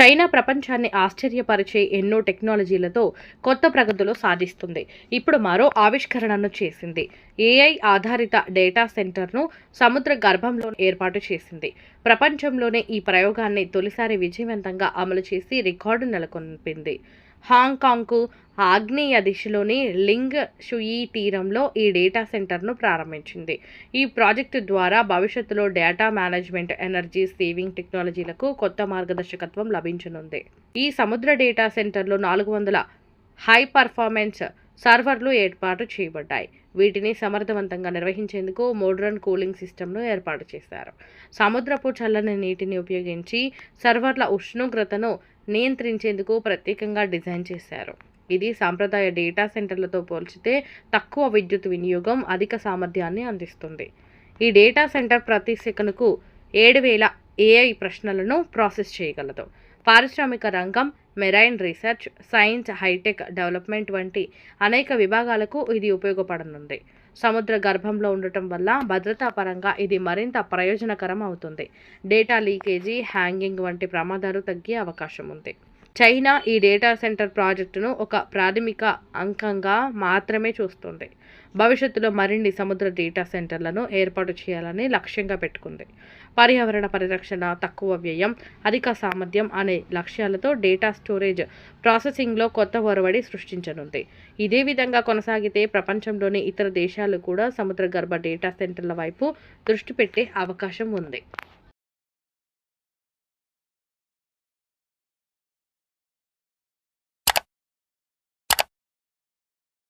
China ప్రపంచాన్ని ఆశ్చర్యపరిచే ఎన్నో టెక్నాలజీలతో కొత్త ప్రగతులు సాధిస్తుంది. ఇప్పుడు మరో ఆవిష్కరణను చేసింది. ఏఐ ఆధారిత డేటా సెంటర్ను సముద్ర గర్భంలో ఏర్పాటు చేసింది. ప్రపంచంలోనే ఈ ప్రయోగాన్ని తొలిసారి విజయవంతంగా అమలు చేసి రికార్డు నెలకొల్పింది. హాంకాంగ్కు ఆగ్నేయ దిశలోని లింగ్ షుయి తీరంలో ఈ డేటా సెంటర్ను ప్రారంభించింది. ఈ ప్రాజెక్టు ద్వారా భవిష్యత్తులో డేటా మేనేజ్మెంట్ ఎనర్జీ సేవింగ్ టెక్నాలజీలకు కొత్త మార్గదర్శకత్వం లభించనుంది ఈ సముద్ర డేటా సెంటర్లో నాలుగు వందల హై పర్ఫార్మెన్స్ సర్వర్లు ఏర్పాటు చేయబడ్డాయి. వీటిని సమర్థవంతంగా నిర్వహించేందుకు మోడ్రన్ కూలింగ్ సిస్టమ్ను ఏర్పాటు చేశారు. సముద్రపు చల్లని నీటిని ఉపయోగించి సర్వర్ల ఉష్ణోగ్రతను నియంత్రించేందుకు ప్రత్యేకంగా డిజైన్ చేశారు. ఇది సాంప్రదాయ డేటా సెంటర్లతో పోల్చితే తక్కువ విద్యుత్ వినియోగం అధిక సామర్థ్యాన్ని అందిస్తుంది. ఈ డేటా సెంటర్ ప్రతి సెకనుకు ఏడు వేల ఏఐ ప్రశ్నలను ప్రాసెస్ చేయగలదు. పారిశ్రామిక రంగం marine research science hi-tech development వంటి అనేక విభాగాలకు ఇది ఉపయోగపడనుంది. సముద్ర గర్భంలో ఉండటం వల్ల భద్రతా పరంగా ఇది మరింత ప్రయోజనకరం అవుతుంది. డేటా లీకేజీ హ్యాంగింగ్ వంటి ప్రమాదాలు తగ్గే అవకాశం ఉంది చైనా ఈ డేటా సెంటర్ ప్రాజెక్టును ఒక ప్రాథమిక అంకంగా మాత్రమే చూస్తుంది. భవిష్యత్తులో మరిన్ని సముద్ర డేటా సెంటర్లను ఏర్పాటు చేయాలని లక్ష్యంగా పెట్టుకుంది. పర్యావరణ పరిరక్షణ తక్కువ వ్యయం అధిక సామర్థ్యం అనే లక్ష్యాలతో డేటా స్టోరేజ్ ప్రాసెసింగ్లో కొత్త ఒరవడి సృష్టించనుంది. ఇదే విధంగా కొనసాగితే ప్రపంచంలోని ఇతర దేశాలు కూడా సముద్ర గర్భ డేటా సెంటర్ల వైపు దృష్టి పెట్టే అవకాశం ఉంది.